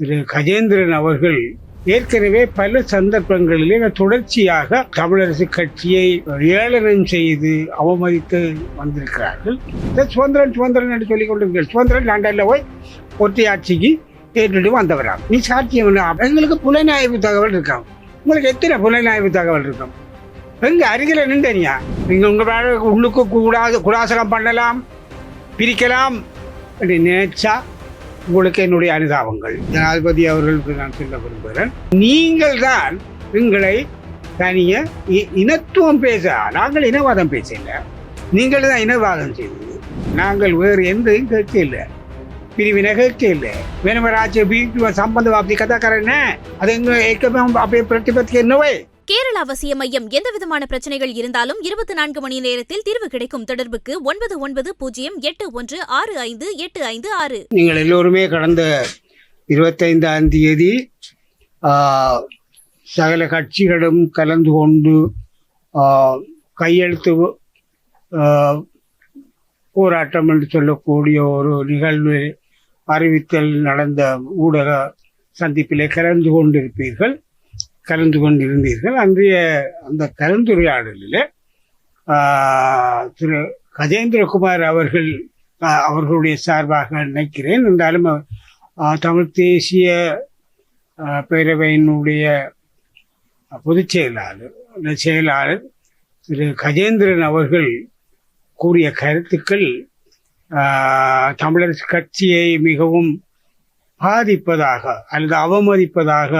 திரு கஜேந்திரன் அவர்கள் ஏற்கனவே பல சந்தர்ப்பங்களிலே தொடர்ச்சியாக தமிழரசு கட்சியை ஏளனம் செய்து அவமதித்து வந்திருக்கிறார்கள். இந்த சுதந்திரன் சுதந்திரன் என்று சொல்லிக் கொண்டிருக்கிறார் சுதந்திரன் லண்டனில் போய் ஒற்றையாட்சிக்கு ஏற்றுட்டு வந்தவராம். நீ சாட்சியம் என்ன? எங்களுக்கு புலனாய்வு தகவல் இருக்காம். உங்களுக்கு எத்தனை புலனாய்வு தகவல் இருக்கும்? எங்க அருகில் நின்றனியா? நீங்க உங்க உள்ளுக்கு கூடாது குலாசகம் பண்ணலாம் பிரிக்கலாம் அப்படி நினைச்சா உங்களுக்கு என்னுடைய அனுதாபங்கள். ஜனாதிபதி அவர்களுக்கு நான் சொல்ல விரும்புகிறேன். நீங்கள் தான் எங்களை தனிய இ- இனத்துவம் பேச நாங்கள் இனவாதம் பேசல. நீங்கள் தான் இனவாதம் செய்தது. நாங்கள் வேறு எந்தையும் கேட்க இல்லை. பிரிவினை கேட்க இல்லை. வேணுமராஜ்ய வீட்டு சம்பந்த வாப்தி கதாக்காரன் அது எங்க ஏற்கனவே அப்படியே பிரதிபத்திக்கு என்னவே? கேரள அவசிய மையம் எந்தவிதமான பிரச்சனைகள் இருந்தாலும் இருபத்தி நான்கு மணி நேரத்தில் தீர்வு கிடைக்கும் தொடர்புக்கு ஒன்பது ஒன்பது பூஜ்ஜியம் எட்டு ஒன்று ஆறு ஐந்து எட்டு ஐந்து ஆறு. நீங்கள் எல்லோருமே கடந்த இருபத்தைந்தாம் தேதி சகல கட்சிகளும் கலந்து கொண்டு கையெழுத்து போராட்டம் என்று சொல்லக்கூடிய ஒரு நிகழ்வு அறிவித்தல் நடந்த ஊடக சந்திப்பிலே கலந்து கொண்டிருப்பீர்கள். கலந்து கொண்டிருந்தீர்கள். அன்றைய அந்த கலந்துரையாடலில் திரு கஜேந்திரகுமார் அவர்கள் அவர்களுடைய சார்பாக நினைக்கிறேன். என்றாலும் தமிழ் தேசிய பேரவையினுடைய பொதுச் செயலாளர் அந்த செயலாளர் திரு கஜேந்திரன் அவர்கள் கூறிய கருத்துக்கள் தமிழர் கட்சியை மிகவும் பாதிப்பதாக அல்லது அவமதிப்பதாக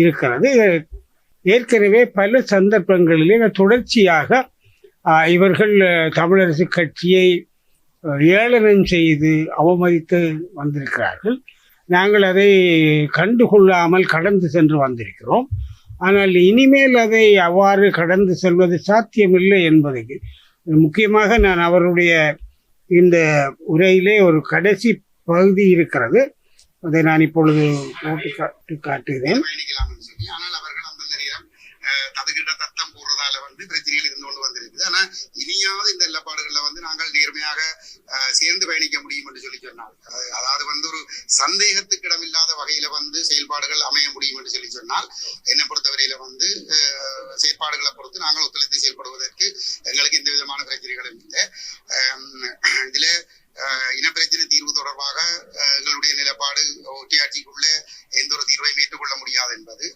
இருக்கிறது. ஏற்கனவே பல சந்தர்ப்பங்களிலே தொடர்ச்சியாக இவர்கள் தமிழரசு கட்சியை ஏளனம் செய்து அவமதித்து வந்திருக்கிறார்கள். நாங்கள் அதை கண்டுகொள்ளாமல் கடந்து சென்று வந்திருக்கிறோம். ஆனால் இனிமேல் அதை அவ்வாறு கடந்து செல்வது சாத்தியமில்லை என்பதுக்கு முக்கியமாக நான் அவருடைய இந்த உரையிலே ஒரு கடைசி பகுதி இருக்கிறது. அதை நான் இப்பொழுது போட்டு காட்டு காட்டுகிறேன். சொல்லி. ஆனால் அவர்கள் அந்த நேரம் அஹ், தத்தம் போடுறதால வந்து பிரச்சனைகள் இருந்து கொண்டு வந்திருக்குது. ஆனா இனியாவது இந்த நிலப்பாடுகள்ல வந்து நாங்கள் நேர்மையாக சேர்ந்து பயணிக்க முடியும் என்று சொல்லி சொன்னால் அதாவது வந்து ஒரு சந்தேகத்துக்கு இடமில்லாத வகையில வந்து செயல்பாடுகள் அமைய முடியும் என்று சொல்லி சொன்னால் என்னை பொறுத்தவரையில வந்து செயற்பாடுகளை பொறுத்து நாங்கள் ஒத்துழைத்து செயல்படுவதற்கு எங்களுக்கு எந்த விதமான பிரச்சனைகளும் இல்லை. இதுல இன பிரச்சனை தீர்வு தொடர்பாக அஹ், எங்களுடைய நிலப்பாடு ஒட்டியாட்சிக்குள்ள எந்த ஒரு தீர்வையும் ஏற்றுக்கொள்ள முடியாது என்பது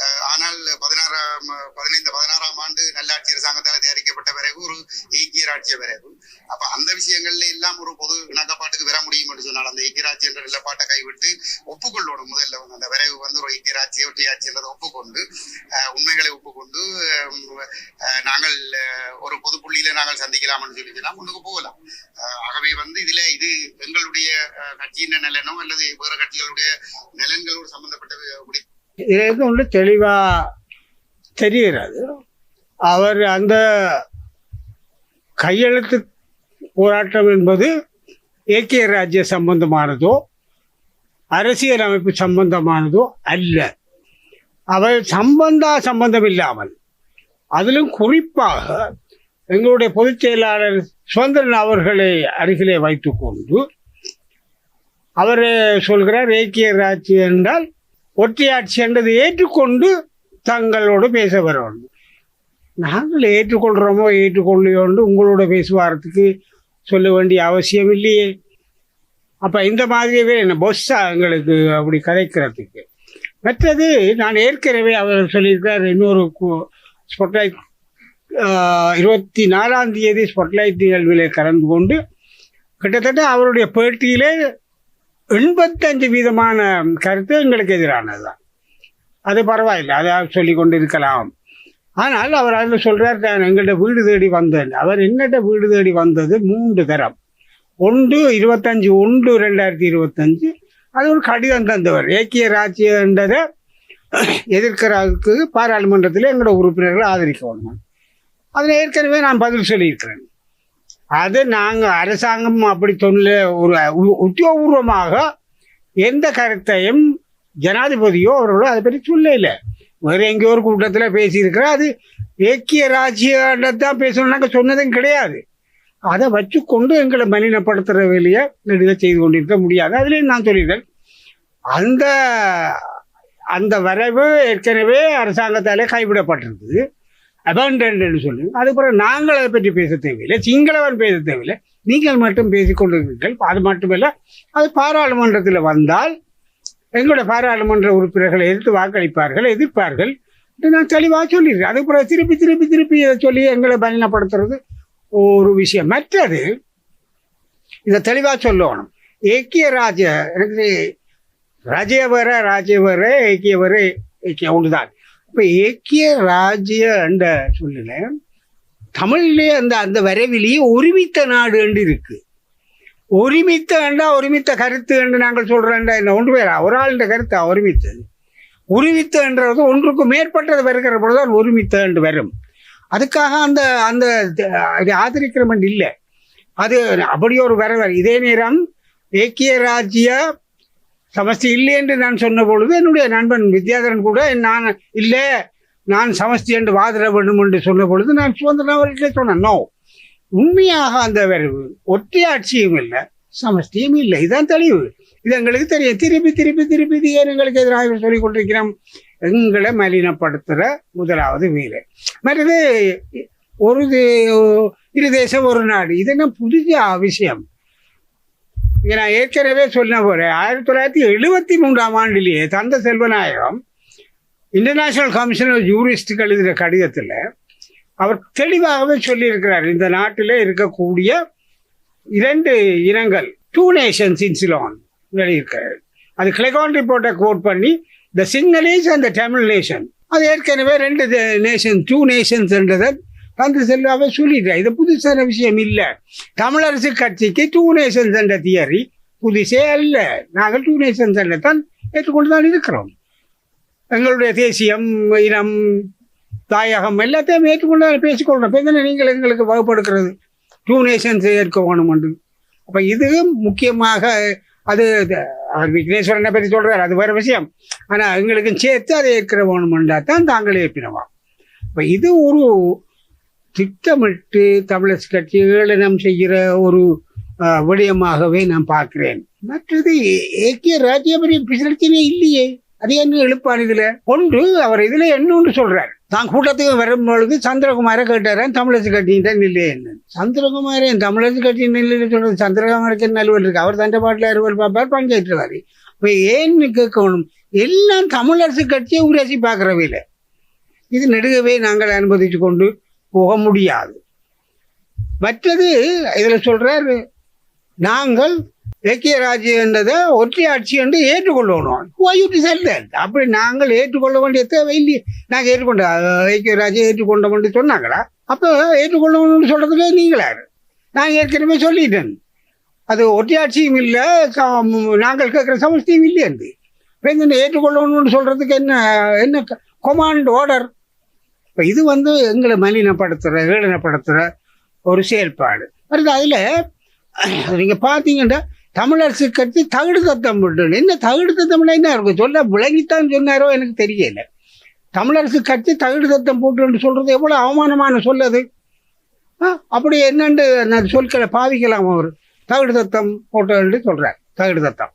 அஹ், ஆனால் பதினாறாம் பதினைந்து பதினாறாம் ஆண்டு நல்லாட்சி அரசாங்கத்தால் தயாரிக்கப்பட்ட பிறகு ஒரு ஏக்கிய ராட்சிய பிறகு அப்ப அந்த விஷயங்கள்ல எல்லாம் ஒரு பொது இணக்கப்பாட்டுக்கு வர முடியும் என்று சொன்னால் அந்த ஏக்கிய ராட்சி என்ற நிலப்பாட்டை கைவிட்டு ஒப்புக்கொள்ளணும் முதல்ல வந்து அந்த விரைவு வந்து ஒரு ஐக்கிய ராட்சி ஒட்டியாட்சி என்றதை ஒப்புக்கொண்டு அஹ், உண்மைகளை ஒப்புக்கொண்டு அஹ், அஹ், நாங்கள் அஹ், ஒரு பொது புள்ளியில நாங்கள் சொல்லி சொன்னா முன்னுக்கு போகலாம். ஆகவே வந்து இதுல இது எங்களுடைய அஹ், கட்சியின் நலனோ அல்லது வேற கட்சிகளுடைய நலன்களோடு சம்பந்தப்பட்ட இதுல இருந்து ஒன்று தெளிவா தெரிகிறது அவர் அந்த கையெழுத்து போராட்டம் என்பது ஏக்கிய ராஜ்ய சம்பந்தமானதோ அரசியல் அமைப்பு சம்பந்தமானதோ அல்ல. அவர் சம்பந்தா சம்பந்தம் இல்லாமல் அதிலும் குறிப்பாக எங்களுடைய பொதுச் செயலாளர் சுதந்திரன் அவர்களை அருகிலே வைத்துக்கொண்டு அவர் சொல்கிறார் ஏக்கிய ஆட்சி என்றால் ஒற்றையாட்சி என்றதை ஏற்றுக்கொண்டு தங்களோடு பேச வர வேண்டும் நாங்கள் ஏற்றுக்கொள்கிறோமோ ஏற்றுக்கொள்ளையோண்டு உங்களோட பேசுவாரத்துக்கு சொல்ல வேண்டிய அவசியம் இல்லையே. அப்போ இந்த மாதிரியவே என்ன பொஸ்ஸா எங்களுக்கு அப்படி கதைக்கிறதுக்கு. மற்றது நான் ஏற்கனவே அவர் சொல்லியிருக்கார் இன்னொரு ஸ்பொட்லைட் இருபத்தி நாலாம் தேதி ஸ்பொட்லைட் நிகழ்வில் கலந்து கொண்டு கிட்டத்தட்ட அவருடைய பேட்டியிலே எண்பத்தஞ்சு வீதமான கருத்து எங்களுக்கு எதிரானது தான் அது பரவாயில்லை அதை சொல்லி கொண்டு இருக்கலாம் ஆனால் அவர் அதில் சொல்கிறார் நான் எங்கள்கிட்ட வீடு தேடி வந்தேன். அவர் எங்கிட்ட வீடு தேடி வந்தது மூன்று தரம். ஒன்று இருபத்தஞ்சு ஒன்று ரெண்டாயிரத்தி இருபத்தஞ்சு. அது ஒரு கடிதம் தந்தவர். ஏக்கிய ராஜ்யன்றதை எதிர்க்கிறதுக்கு பாராளுமன்றத்தில் எங்களோட உறுப்பினர்கள் ஆதரிக்க வேணும் அதில் ஏற்கனவே நான் பதில் சொல்லியிருக்கிறேன். அது நாங்கள் அரசாங்கம் அப்படி சொல்ல ஒரு உத்தியோகபூர்வமாக எந்த கருத்தையும் ஜனாதிபதியோ அவர்களோ அதை பற்றி சொல்லல. வேறு எங்கேயோ ஒரு கூட்டத்தில் பேசியிருக்கிறோம் அது ஏக்கிய ராஜ்யத்தான் பேசணும் நாங்கள் சொன்னதும் கிடையாது. அதை வச்சு கொண்டு எங்களை மலினப்படுத்துகிற வேலையை நெடுக செய்து கொண்டிருக்க முடியாது. அதுலேயும் நான் சொல்லியிருக்கேன். அந்த அந்த வரைவு ஏற்கனவே அரசாங்கத்தாலே கைவிடப்பட்டிருக்குது அபண்டன்ட்னு சொல்லுங்க அதுக்கப்புறம் நாங்கள் அதை பற்றி பேச தேவையில்லை. சிங்களவன் பேச தேவையில்லை. நீங்கள் மட்டும் பேசிக்கொண்டிருக்கிறீர்கள் அது மட்டுமல்ல அது பாராளுமன்றத்தில் வந்தால் எங்களுடைய பாராளுமன்ற உறுப்பினர்களை எதிர்த்து வாக்களிப்பார்கள் எதிர்ப்பார்கள் நான் தெளிவாக சொல்லிடுறேன். அதுக்கப்புறம் திருப்பி திருப்பி திருப்பி இதை சொல்லி எங்களை பலனப்படுத்துறது ஒரு விஷயம். மற்றது இதை தெளிவாக சொல்லணும். ஏக்கிய ராஜ எனக்கு ராஜ்யவர ராஜ்யவர ஏக்கியவர ஏக்கிய ஒன்றுதான் இப்போ ஏக்கிய ராஜ்ய என்ற சொல்லல தமிழ்லேயே அந்த அந்த வரைவிலேயே ஒருமித்த நாடு என்று இருக்கு. ஒருமித்த என்றா ஒருமித்த கருத்து என்று நாங்கள் சொல்றேன்டா என்ன ஒன்று பேரா? ஒரு ஆளுடைய கருத்தா? ஒருமித்தது ஒருமித்த என்றது ஒன்றுக்கு மேற்பட்டது வருகிற பொழுதுதான் ஒருமித்த என்று வரும். அதுக்காக அந்த அந்த ஆதரிக்கிறமன் இல்லை. அது அப்படி ஒரு வரவர். இதே நேரம் ஏக்கிய ராஜ்ய சமஸ்தி இல்லை என்று நான் சொன்ன பொழுது என்னுடைய நண்பன் வித்யாதரன் கூட நான் இல்லை நான் சமஸ்தி என்று வாதிட வேண்டும் என்று சொன்ன பொழுது நான் சுதந்திரம் அவர்கிட்ட சொன்னேன் நோ உண்மையாக அந்த ஒற்றை ஒற்றையாட்சியும் இல்லை சமஸ்தியும் இல்லை. இதுதான் தெளிவு. இது எங்களுக்கு தெரியும். திருப்பி திருப்பி திருப்பி இது ஏன் எங்களுக்கு எதிராக சொல்லிக் கொண்டிருக்கிறோம் எங்களை மலினப்படுத்துகிற முதலாவது வீரர். மற்றது ஒரு இரு தேசம் ஒரு நாடு. இது என்ன புதிய விஷயம். இங்கே நான் ஏற்கனவே சொன்ன போகிறேன் ஆயிரத்தி தொள்ளாயிரத்தி எழுபத்தி மூன்றாம் ஆண்டிலேயே தந்த Chelvanayakam international commission of jurist எழுதின கடிதத்தில் அவர் தெளிவாகவே சொல்லியிருக்கிறார். இந்த நாட்டில் இருக்கக்கூடிய இரண்டு இனங்கள் டூ நேஷன்ஸ் இன் சிலோன் வெளியிருக்கிறார் அது கிளெகான் ரிப்போர்ட்டை கோட் பண்ணி the Sinhalese and the Tamil nation அது ஏற்கனவே ரெண்டு நேஷன் டூ நேஷன்ஸ் வந்து தந்து செல்வாவே சொல்லிட்டார் இது புதுசான விஷயம் இல்லை. தமிழரசு கட்சிக்கு டூ நேஷன்ஸ் என்ற தியரி புதுசே அல்ல. நாங்கள் டூ நேஷன்ஸ் என்ற தான் ஏற்றுக்கொண்டு தான் இருக்கிறோம். எங்களுடைய தேசியம் இனம் தாயகம் எல்லாத்தையும் ஏற்றுக்கொண்டு தான் பேசிக்கொள்கிறோம் இப்போ தானே நீங்கள் எங்களுக்கு வகுப்படுக்கிறது? டூ நேஷன்ஸ் ஏற்க வேணும் என்று அப்போ இது முக்கியமாக அது அவர் விக்னேஸ்வரனை பற்றி சொல்கிறார் அது வேறு விஷயம். ஆனால் எங்களுக்கும் சேர்த்து அதை ஏற்கிற வேணுமென்றா தான் தாங்களே ஏற்பினவா இப்போ இது ஒரு திட்டமிட்டு தமிழர் கட்சி ஏளனம் செய்கிற ஒரு விடயமாகவே நான் பார்க்கிறேன். மற்றது ஏக்கிய ராஜ்யபரி பிரச்சனை இல்லையே. அது என்ன எழுப்பான் இதுல? ஒன்று அவர் இதுல என்ன ஒன்று சொல்றார்? தான் கூட்டத்துக்கு வரும் பொழுது சந்திரகுமாரை கேட்டாரன் தமிழரசு கட்சியின் தான் இல்லையே என்ன சந்திரகுமாரன் தமிழரசு கட்சியின் இல்லைன்னு சொல்றது. சந்திரகுமாருக்கு நல்வல் இருக்கு? அவர் தண்டை பாட்டில் அறுவல் பார்ப்பார் பங்கேற்றுவார். இப்போ ஏன்னு கேட்கணும்? எல்லாம் தமிழரசு கட்சியை உரசி பார்க்குறவையில். இது நெடுகவே நாங்கள் அனுமதித்து கொண்டு போக முடியாது. மற்றது இதில் சொல்றார் நாங்கள் ஏக்கிய என்றதை ஒற்றை ஆட்சி என்று ஏற்றுக்கொள்ளணும் ஓய்வுட்டு செல்ல அப்படி நாங்கள் ஏற்றுக்கொள்ள வேண்டிய தேவை இல்லையே. நாங்கள் ஏற்றுக்கொண்ட ஐக்கிய ராஜ்யம் ஏற்றுக்கொண்டோம் என்று சொன்னாங்களா? அப்போ ஏற்றுக்கொள்ளணும்னு சொல்றதுல நீங்களாரு. நான் ஏற்கனவே சொல்லிட்டேன். அது ஒற்றையாட்சியும் இல்லை நாங்கள் கேட்குற சமஸ்தியும் இல்லை இந்த ஏற்றுக்கொள்ளணும்னு சொல்றதுக்கு என்ன என்ன கொமாண்ட் ஆர்டர் இப்போ இது வந்து எங்களை மலினப்படுத்துகிற ஏளனப்படுத்துகிற ஒரு செயல்பாடு. அடுத்து அதில் நீங்கள் பார்த்தீங்கன்னா தமிழரசு கட்சி தகுடு தத்தம் விட்டு என்ன தகுடு தத்தம்னா என்ன இருக்கும் சொல்ல விளங்கித்தான் சொன்னாரோ எனக்கு தெரியல. தமிழரசு கட்சி தகுடு தத்தம் போட்டுன்னு சொல்கிறது எவ்வளோ அவமானமான சொல்லது ஆ, அப்படி என்னென்று நான் சொற்களை பாவிக்கலாம் அவர். தகுடு தத்தம் போட்டோன்னு சொல்கிறார் தகுடு தத்தம்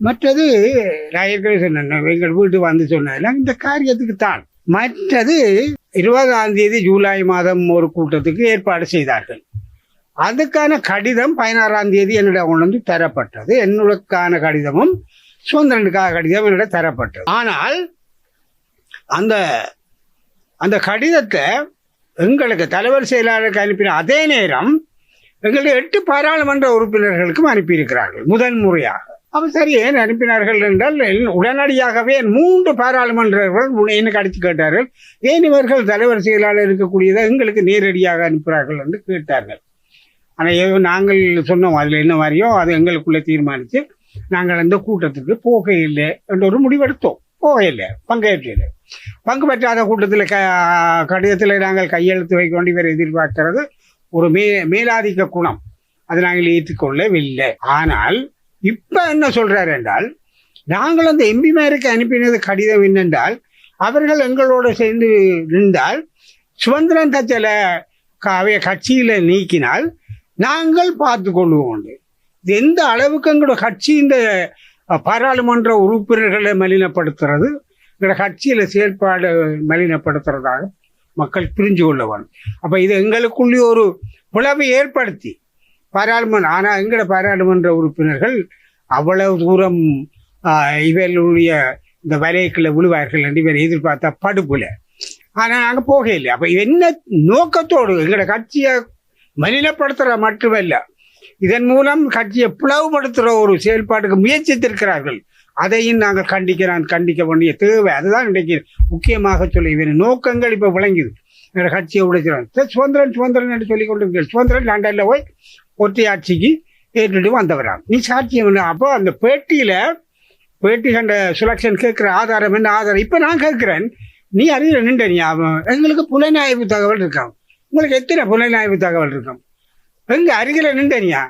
மற்றது நான் ஏற்கனவே சொன்னேன் எங்கள் வீட்டு வந்து சொன்னதெல்லாம் இந்த காரியத்துக்கு தான் மற்றது இருபதாம் தேதி ஜூலை மாதம் ஒரு கூட்டத்துக்கு ஏற்பாடு செய்தார்கள். அதுக்கான கடிதம் பதினாறாம் தேதி என்னிடம் கொண்டு வந்து தரப்பட்டது. என்னுடக்கான கடிதமும் சுதந்திரனுக்காக கடிதம் என்னிடம் தரப்பட்டது. ஆனால் அந்த அந்த கடிதத்தை எங்களுக்கு தலைவர் செயலாளருக்கு அனுப்பின அதே நேரம் எங்களுடைய எட்டு பாராளுமன்ற உறுப்பினர்களுக்கும் அனுப்பியிருக்கிறார்கள் முதன் முறையாக அவர் சரி ஏன் அனுப்பினார்கள் என்றால் உடனடியாகவே மூன்று பாராளுமன்றர்கள் உன்னை எனக்கு அடித்து கேட்டார்கள். ஏன் இவர்கள் தலைவர் செயலாளர் இருக்கக்கூடியதை எங்களுக்கு நேரடியாக அனுப்புகிறார்கள் என்று கேட்டார்கள். ஆனால் ஏதோ நாங்கள் சொன்னோம் அதில் என்ன மாதிரியோ அது எங்களுக்குள்ளே தீர்மானித்து நாங்கள் அந்த கூட்டத்துக்கு போக இல்லை என்ற ஒரு முடிவெடுத்தோம். போக இல்லை பங்கேற்கல பங்கு பெற்றாத கூட்டத்தில் க கடிதத்தில் நாங்கள் கையெழுத்து வைக்க வேண்டியவர் எதிர்பார்க்கிறது ஒரு மே மேலாதிக்க குணம். அதை நாங்கள் ஏற்றுக்கொள்ளவில்லை. ஆனால் இப்போ என்ன சொல்கிறார் என்றால் நாங்கள் அந்த எம்பிமாருக்கு அனுப்பினது கடிதம் என்னென்றால் அவர்கள் எங்களோட சேர்ந்து நின்றால் சுதந்திரன் தச்சல அவைய கட்சியில் நீக்கினால் நாங்கள் பார்த்து கொள்வோம் உண்டு இது எந்த அளவுக்கு எங்களோட கட்சி இந்த பாராளுமன்ற உறுப்பினர்களை மலினப்படுத்துறது எங்களோட கட்சியில் செயற்பாடு மலினப்படுத்துறதாக மக்கள் புரிஞ்சு கொள்ளவன் அப்போ இது எங்களுக்குள்ளே ஒரு உழவை ஏற்படுத்தி பாராளுமன்ற ஆனால் எங்கட பாராளுமன்ற உறுப்பினர்கள் அவ்வளவு தூரம் இவர்களுடைய இந்த வலைக்குள்ள விழுவார்கள் என்று இவர் எதிர்பார்த்தா படுப்புல ஆனால் நாங்கள் போகல அப்போ என்ன நோக்கத்தோடு எங்களோட கட்சியை மலினப்படுத்துற மட்டுமல்ல இதன் மூலம் கட்சியை பிளவுபடுத்துகிற ஒரு செயல்பாட்டுக்கு முயற்சித்திருக்கிறார்கள். அதையும் நாங்கள் கண்டிக்கிறோம் கண்டிக்க வேண்டிய தேவை. அதுதான் இன்றைக்கு முக்கியமாக சொல்லி இவன் நோக்கங்கள் இப்போ விளங்குது. எங்களோட கட்சியை உடைக்கிறான். சுதந்திரன் சுதந்திரன் என்று சொல்லிக் கொண்டிருக்கிறேன் சுதந்திரன் லண்டன்ல போய் ஒத்தையாட்சிக்கு ஏற்றுட்டு வந்தவராம். நீ சாட்சியம் அப்போ அந்த பேட்டியில பேட்டி கண்ட சுலக்ஷன் கேட்கிற ஆதாரம் என்ன ஆதாரம்? இப்ப நான் கேட்கிறேன். நீ அறிய நின்ற நீ அவன் எங்களுக்கு புலனாய்வு தகவல் இருக்காம். உங்களுக்கு எத்தனை புலனாய்வு தகவல் இருக்கும்? எங்க அருகில நின்றனியா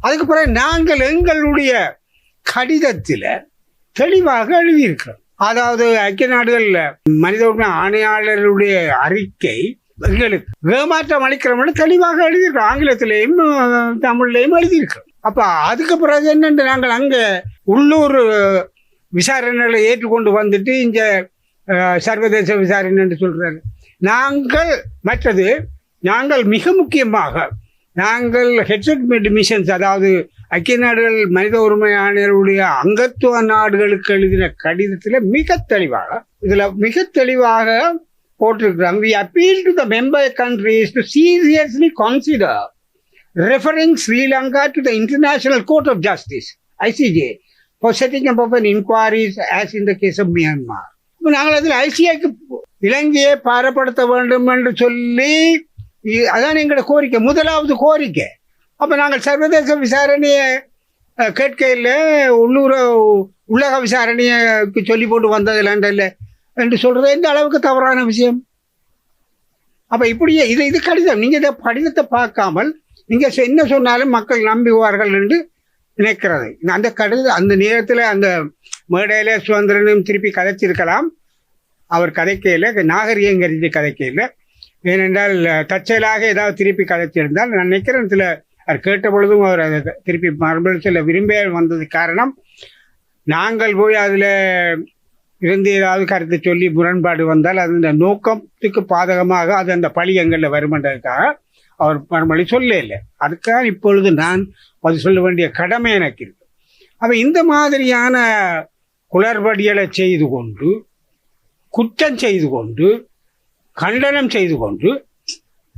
அதுக்கு பிறகு நாங்கள் எங்களுடைய கடிதத்தில் தெளிவாக எழுதியிருக்கிறோம். அதாவது ஐக்கிய நாடுகளில் மனித உரிமை ஆணையாளருடைய அறிக்கை ஏமாற்றம் அளிக்கிறோம்னு தெளிவாக எழுதியிருக்கோம் ஆங்கிலத்திலேயும் தமிழ்லையும் எழுதியிருக்கோம் அப்ப அதுக்கு பிறகு என்னென்று நாங்கள் அங்கே உள்ளூர் விசாரணைகளை ஏற்றுக்கொண்டு வந்துட்டு இந்த சர்வதேச விசாரணை என்று சொல்றாரு. நாங்கள் மற்றது நாங்கள் மிக முக்கியமாக நாங்கள் ஹெட்செட் மிஷன்ஸ் அதாவது ஐக்கிய நாடுகள் மனித உரிமை ஆணையருடைய அங்கத்துவ நாடுகளுக்கு எழுதின கடிதத்தில் மிக தெளிவாக இதில் மிக தெளிவாக போட்டிருக்கிறோம் we appeal to the member countries to seriously consider referring Sri Lanka to the international court of justice ICJ for setting up of an inquiries as in the case of Myanmar. நாங்கள் அதில் ஐசிஐக்கு இலங்கையை பாரப்படுத்த வேண்டும் என்று சொல்லி அதான் எங்களோட கோரிக்கை முதலாவது கோரிக்கை அப்போ நாங்கள் சர்வதேச விசாரணையை கேட்கையில் உள்ளூர உள்ளக விசாரணையை சொல்லி போட்டு வந்ததில்லைன்றல என்று சொல்றது எந்த அளவுக்கு தவறான விஷயம்? அப்ப இப்படியே இது இது கடிதம். நீங்க இதை கடிதத்தை பார்க்காமல் நீங்க என்ன சொன்னாலும் மக்கள் நம்புவார்கள் என்று நினைக்கிறது. அந்த கடிதம் அந்த நேரத்தில் அந்த மேடையில சுதந்திரனும் திருப்பி கதைச்சிருக்கலாம். அவர் கதைக்கையில் நாகரிகம் கருதி கதைக்கையில் ஏனென்றால் தற்செயலாக ஏதாவது திருப்பி கதைச்சிருந்தால் நான் நினைக்கிறேன் சில அவர் கேட்ட பொழுதும் அவர் அதை திருப்பி மறுபடியும் சில விரும்ப வந்தது காரணம். நாங்கள் போய் அதில் இருந்து ஏதாவது கருத்து சொல்லி முரண்பாடு வந்தால் அது அந்த நோக்கத்துக்கு பாதகமாக அது அந்த பழி எங்களில் வருமென்றதுக்காக அவர் மறுமொழி சொல்ல இல்லை அதுக்காக இப்பொழுது நான் அது சொல்ல வேண்டிய கடமை எனக்கு இருக்கு. அப்போ இந்த மாதிரியான குளறுபடிகளை செய்து கொண்டு குற்றம் செய்து கொண்டு கண்டனம் செய்து கொண்டு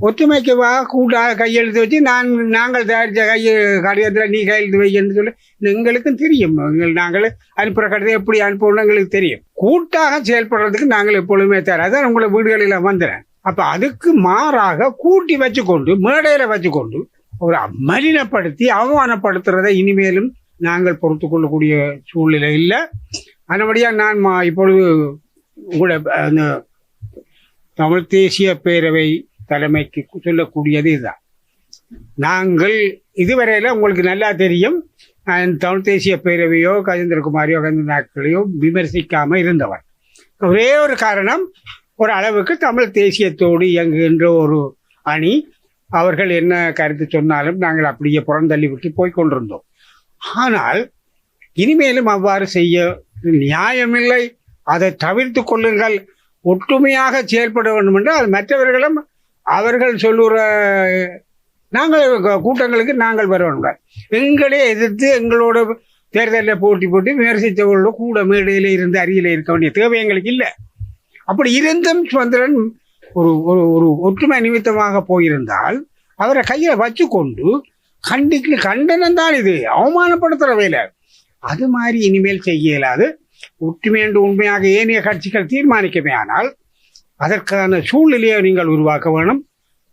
ஒத்துமைக்கு வா கூட்டாக கையெழுத்து வச்சு நான் நாங்கள் தயாரித்த கைய கடிதத்தில் நீ கையெழுத்து வைக்கணும்னு சொல்லி எங்களுக்கும் தெரியும். எங்கள் நாங்கள் அனுப்புகிற கடிதம் எப்படி அனுப்பணும் எங்களுக்கு தெரியும். கூட்டாக செயல்படுறதுக்கு நாங்கள் எப்பொழுதுமே தயார். அதான் உங்களை வீடுகளில் வந்துடுறேன் அப்போ அதுக்கு மாறாக கூட்டி வச்சுக்கொண்டு மேடையில் வச்சுக்கொண்டு ஒரு மலினப்படுத்தி அவமானப்படுத்துறதை இனிமேலும் நாங்கள் பொறுத்து கொள்ளக்கூடிய சூழ்நிலை இல்லை. அதனபடியாக நான் மா- இப்பொழுது உங்களை அந்த தமிழ் தேசிய பேரவை தலைமைக்கு சொல்லக்கூடியது இதுதான். நாங்கள் இதுவரையில் உங்களுக்கு நல்லா தெரியும் தமிழ் தேசிய பேரவையோ கஜேந்திரகுமாரியோ கஜேந்திரநாட்களையோ விமர்சிக்காமல் இருந்தவர். ஒரே ஒரு காரணம் ஒரு அளவுக்கு தமிழ் தேசியத்தோடு இயங்குகின்ற ஒரு அணி அவர்கள் என்ன கருத்து சொன்னாலும் நாங்கள் அப்படியே புறந்தள்ளி விட்டு போய் கொண்டிருந்தோம். ஆனால் இனிமேலும் அவ்வாறு செய்ய நியாயமில்லை. அதை தவிர்த்து கொள்ளுங்கள். ஒற்றுமையாக செயல்பட வேண்டும் என்றால் மற்றவர்களும் அவர்கள் சொல்லுற நாங்கள் கூட்டங்களுக்கு நாங்கள் வரணும் எங்களே எதிர்த்து எங்களோட தேர்தலில் போட்டி போட்டு விமர்சித்தவர்களோட கூட மேடையில் இருந்து அருகில் இருக்க வேண்டிய தேவை எங்களுக்கு இல்லை. அப்படி இருந்தும் சுதந்திரன் ஒரு ஒரு ஒரு ஒற்றுமை நிமித்தமாக போயிருந்தால் அவரை கையில் வச்சு கொண்டு கண்டிக்கு கண்டனம் தான் இது. அவமானப்படுத்துகிற வேலை. அது மாதிரி இனிமேல் செய்ய இயலாது. ஒற்றுமை என்று உண்மையாக ஏனைய கட்சிகள் தீர்மானிக்கவே ஆனால் அதற்கான சூழ்நிலையை நீங்கள் உருவாக்க வேணும்.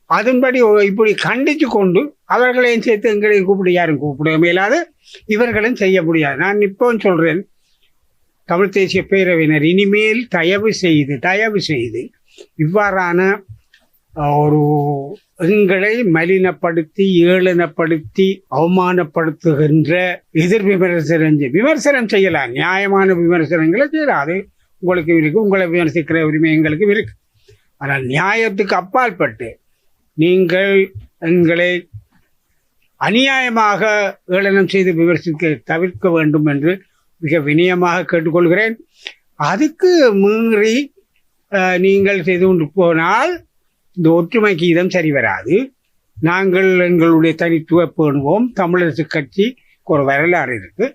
அதன்படி இப்படி கண்டித்து கொண்டு அவர்களையும் சேர்த்து எங்களையும் கூப்பிட யாரும் கூப்பிட மேலாது இவர்களும் செய்ய முடியாது. நான் இப்போ சொல்கிறேன் தமிழ் தேசிய பேரவையினர் இனிமேல் தயவு செய்து தயவு செய்து இவ்வாறான ஒரு எங்களை மலினப்படுத்தி ஏளனப்படுத்தி அவமானப்படுத்துகின்ற எதிர் விமர்சனம் விமர்சனம் செய்யலாம். நியாயமான விமர்சனங்களை செய்யலாம். அது உங்களுக்கு இருக்கு உங்களை விமர்சிக்கிற உரிமை எங்களுக்கு இருக்கு. ஆனால் நியாயத்துக்கு அப்பாற்பட்டு நீங்கள் எங்களை அநியாயமாக ஏளனம் செய்து விமர்சிக்க தவிர்க்க வேண்டும் என்று மிக வினயமாக கேட்டுக்கொள்கிறேன். அதுக்கு மீறி நீங்கள் செய்து கொண்டு போனால் இந்த ஒற்றுமை கீதம் சரி வராது. நாங்கள் எங்களுடைய தனித்துவ பேணுவோம். தமிழரசு கட்சி ஒரு வரலாறு இருக்கு.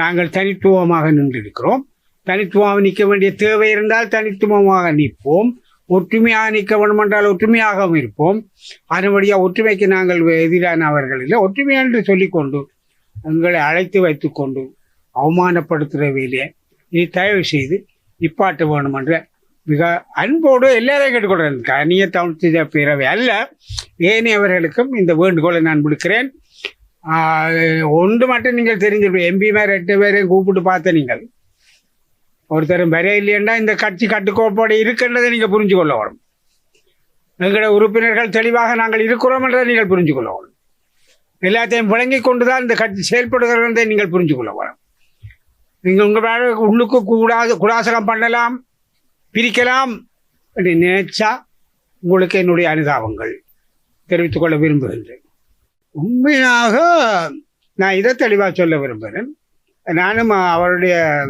நாங்கள் தனித்துவமாக நின்றிருக்கிறோம். தனித்துவமாக நிற்க வேண்டிய தேவை இருந்தால் தனித்துவமாக நிற்போம். ஒற்றுமையாக நிற்க வேண்டும் என்றால் ஒற்றுமையாகவும் இருப்போம். அதன்படியாக ஒற்றுமைக்கு நாங்கள் எதிரானவர்கள் இல்லை ஒற்றுமை என்று சொல்லிக்கொண்டு எங்களை அழைத்து வைத்துக்கொண்டு அவமானப்படுத்துகிற வேலையை நீ தயவு செய்து நிப்பாட்ட வேண்டும் என்ற மிக அன்போடு எல்லாரையும் கேட்டுக்கொள்கிறேன். கனிய தமிழ் பேரவை அல்ல ஏனையவர்களுக்கும் இந்த வேண்டுகோளை நான் விடுக்கிறேன். ஒன்று மட்டும் நீங்கள் தெரிஞ்சிருப்பீங்க. எம்பி மேர் எட்டு பேரையும் கூப்பிட்டு பார்த்த நீங்கள். ஒருத்தரும் வரைய இல்லையண்டா இந்த கட்சி கட்டுக்கோப்போடு இருக்குன்றதை நீங்கள் புரிஞ்சு கொள்ள வேணும் எங்களுடைய உறுப்பினர்கள் தெளிவாக நாங்கள் இருக்கிறோம் என்றதை நீங்கள் புரிஞ்சு கொள்ள வேணும் எல்லாத்தையும் விளங்கி கொண்டுதான் இந்த கட்சி செயல்படுகிறதை நீங்கள் புரிஞ்சு கொள்ள வேணும் நீங்கள் உங்கள் உள்ளுக்கு கூடாது குடாசகம் பண்ணலாம் பிரிக்கலாம் என்று நினைச்சா உங்களுக்கு என்னுடைய அனுதாபங்கள் தெரிவித்துக்கொள்ள விரும்புகின்றேன். உண்மையாக நான் இதை தெளிவாக சொல்ல விரும்புகிறேன். நானும் அவருடைய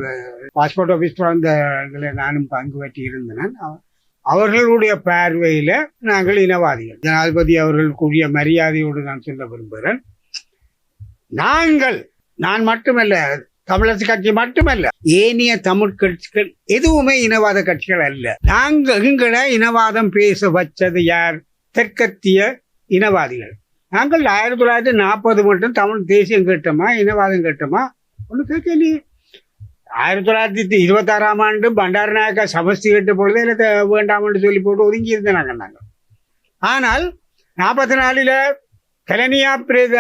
பாஸ்போர்ட் ஆஃபீஸ் பிறந்த இதில் நானும் பங்கு பற்றி இருந்தேன். அவர்களுடைய பார்வையில் நாங்கள் இனவாதிகள். ஜனாதிபதி அவர்களுக்குரிய மரியாதையோடு நான் சொல்ல விரும்புகிறேன். நாங்கள் நான் மட்டுமல்ல தமிழரசு கட்சி மட்டுமல்ல ஏனைய தமிழ் கட்சிகள் எதுவுமே இனவாத கட்சிகள் அல்ல. நாங்கள் எங்களை இனவாதம் பேச வச்சது யார்? தெற்கத்திய இனவாதிகள். நாங்கள் ஆயிரத்தி தொள்ளாயிரத்தி நாற்பது மட்டும் தமிழ் தேசியம் கேட்டோமா இனவாதம் கேட்டோமா? ஒன்றும் கேட்கலையே ஆயிரத்தி தொள்ளாயிரத்தி இருபத்தாறாம் ஆண்டு பண்டாரநாயக்கா சமஸ்தி கட்ட பொழுது இல்லை வேண்டாம்னு சொல்லி போட்டு ஒதுங்கி இருந்தாங்க நாங்கள் ஆனால் நாற்பத்தி நாலில் கலனியா பிரேத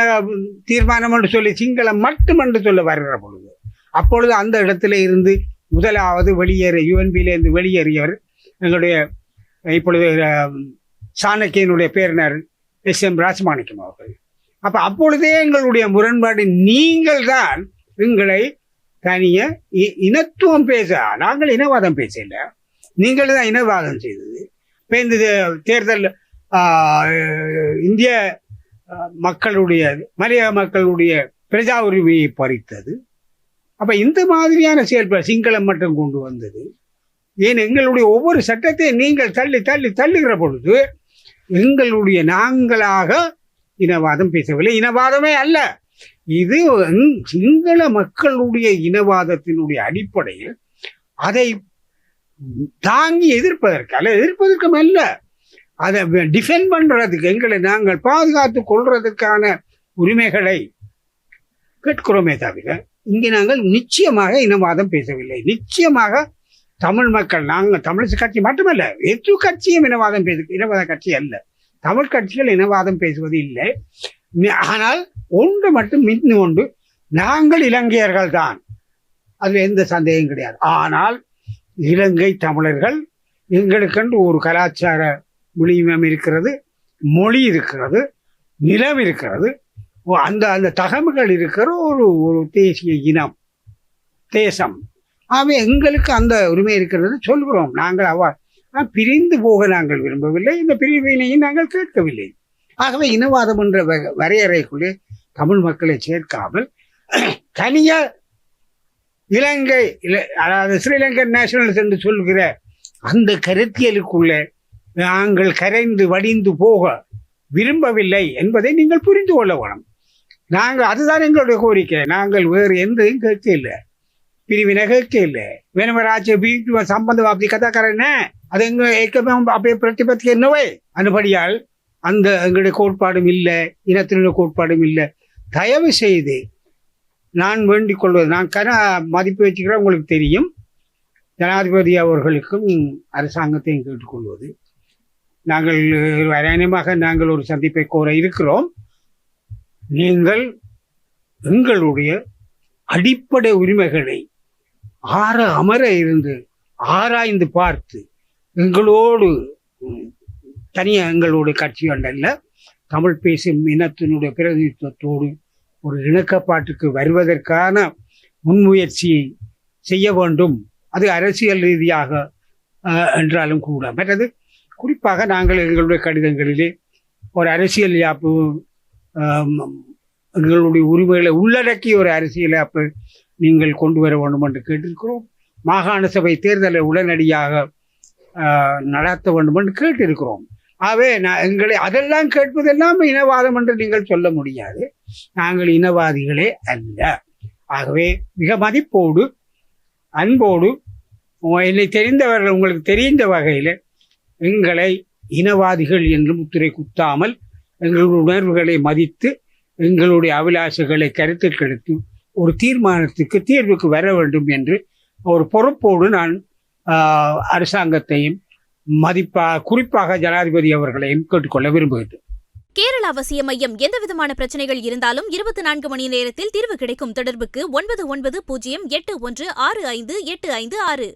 தீர்மானம் என்று சொல்லி சிங்களம் மட்டும் என்று சொல்ல வருகிற பொழுது அப்பொழுது அந்த இடத்துல இருந்து முதலாவது வெளியேற யுஎன்பியிலேருந்து வெளியேறியவர் எங்களுடைய இப்பொழுது சாணக்கியனுடைய பேரினர் எஸ் எம் ராஜமாணிக்கம் அவர்கள். அப்போ அப்பொழுதே எங்களுடைய முரண்பாடு நீங்கள் தான் எங்களை தனிய இ- இனத்துவம் பேச நாங்கள் இனவாதம் பேசல. நீங்கள் தான் இனவாதம் செய்தது. இப்போ இந்த தேர்தல் இந்திய மக்களுடைய மலையாள மக்களுடைய பிரஜா உரிமையை பறித்தது. அப்போ இந்த மாதிரியான செயல்பாடு சிங்களம் மட்டும் கொண்டு வந்தது. ஏன் எங்களுடைய ஒவ்வொரு சட்டத்தையும் நீங்கள் தள்ளி தள்ளி தள்ளுகிற பொழுது எங்களுடைய நாங்களாக இனவாதம் பேசவில்லை. இனவாதமே அல்ல. இது சிங்கள மக்களுடைய இனவாதத்தினுடைய அடிப்படையில் அதை தாங்கி எதிர்ப்பதற்கு அல்ல எதிர்ப்பதற்கும் அல்ல. அதை டிஃபெண்ட் பண்றதுக்கு எங்களை நாங்கள் பாதுகாத்து கொள்றதுக்கான உரிமைகளை கேட்கிறோமே தவிர இங்கே நாங்கள் நிச்சயமாக இனவாதம் பேசவில்லை. நிச்சயமாக தமிழ் மக்கள் நாங்கள் தமிழ் கட்சி மட்டுமல்ல எது கட்சியும் இனவாதம் பேசு இனவாத கட்சி அல்ல. தமிழ் கட்சிகள் இனவாதம் பேசுவது இல்லை. ஆனால் ஒன்று மட்டும் மின்னு ஒன்று நாங்கள் இலங்கையர்கள் தான் அதில் எந்த சந்தேகம் கிடையாது. ஆனால் இலங்கை தமிழர்கள் எங்களுக்கென்று ஒரு கலாச்சார விளிமம் இருக்கிறது மொழி இருக்கிறது நிலம் இருக்கிறது. அந்த அந்த தகவல்கள் இருக்கிற ஒரு ஒரு தேசிய இனம் தேசம். ஆகவே எங்களுக்கு அந்த உரிமை இருக்கிறது சொல்கிறோம். நாங்கள் அவ ஆ, பிரிந்து போக நாங்கள் விரும்பவில்லை. இந்த பிரிவினையும் நாங்கள் கேட்கவில்லை. ஆகவே இனவாதம் என்ற வரையறைக்குள்ளே தமிழ் மக்களை சேர்க்காமல் தனியார் இலங்கை இல- அதாவது ஸ்ரீலங்கன் நேஷனல்ஸ் என்று சொல்கிற அந்த கருத்தியலுக்குள்ளே நாங்கள் கரைந்து வடிந்து போக விரும்பவில்லை என்பதை நீங்கள் புரிந்து கொள்ள வேணும். நாங்கள் அதுதான் எங்களுடைய கோரிக்கை. நாங்கள் வேறு எந்தையும் கேட்க இல்லை. பிரிவினை கேட்க இல்லை. வேணுமராஜ்ய வீட்டு சம்பந்தம் அப்படி கதை அது எங்க ஏற்கனவே அப்படியே பிரதிபத்தி என்னவே? அனுபடியால் அந்த எங்களுடைய கோட்பாடும் இல்லை இனத்தினுடைய கோட்பாடும் இல்லை. தயவு செய்து நான் வேண்டிக் கொள்வது நான் கன மதிப்பு வச்சுக்கிறேன் உங்களுக்கு தெரியும். ஜனாதிபதி அவர்களுக்கும் அரசாங்கத்தையும் கேட்டுக்கொள்வது நாங்கள் அநேகமாக நாங்கள் ஒரு சந்திப்பை கோர இருக்கிறோம். நீங்கள் எங்களுடைய அடிப்படை உரிமைகளை ஆற அமர இருந்து ஆராய்ந்து பார்த்து எங்களோடு தனியாக எங்களுடைய கட்சி ஒன்றல்ல தமிழ் பேசும் இனத்தினுடைய பிரதிநிதித்துவத்தோடு ஒரு இணக்கப்பாட்டுக்கு வருவதற்கான முன்முயற்சியை செய்ய வேண்டும். அது அரசியல் ரீதியாக என்றாலும் கூட. மற்றது குறிப்பாக நாங்கள் எங்களுடைய கடிதங்களிலே ஒரு அரசியல் யாப்பு எங்களுடைய உரிமைகளை உள்ளடக்கி ஒரு அரசியல் யாப்பு நீங்கள் கொண்டு வர வேண்டும் என்று கேட்டிருக்கிறோம். மாகாண சபை தேர்தலை உடனடியாக நடத்த வேண்டும் என்று கேட்டிருக்கிறோம். ஆகவே நான் எங்களை அதெல்லாம் கேட்பதெல்லாம் இனவாதம் என்று நீங்கள் சொல்ல முடியாது. நாங்கள் இனவாதிகளே அல்ல. ஆகவே மிக மதிப்போடு அன்போடு என்னை தெரிந்தவர்கள் உங்களுக்கு தெரிந்த வகையில் எங்களை இனவாதிகள் என்று முத்திரை குத்தாமல் எங்களுடைய உணர்வுகளை மதித்து எங்களுடைய அபிலாஷைகளை கருத்தில் கெடுத்து ஒரு தீர்மானத்துக்கு தீர்வுக்கு வர வேண்டும் என்று ஒரு பொறுப்போடு நான் அரசாங்கத்தையும் மதிப்பா குறிப்பாக ஜனாதிபதி அவர்களை கேட்டுக்கொள்ள விரும்புகிறேன் கேரள அவசிய மையம் எந்தவிதமான பிரச்சனைகள் இருந்தாலும் இருபத்தி நான்கு மணி நேரத்தில் தீர்வு கிடைக்கும் தொடர்புக்கு ஒன்பது ஒன்பது பூஜ்ஜியம் எட்டு ஒன்று ஆறு ஐந்து எட்டு ஐந்து ஆறு.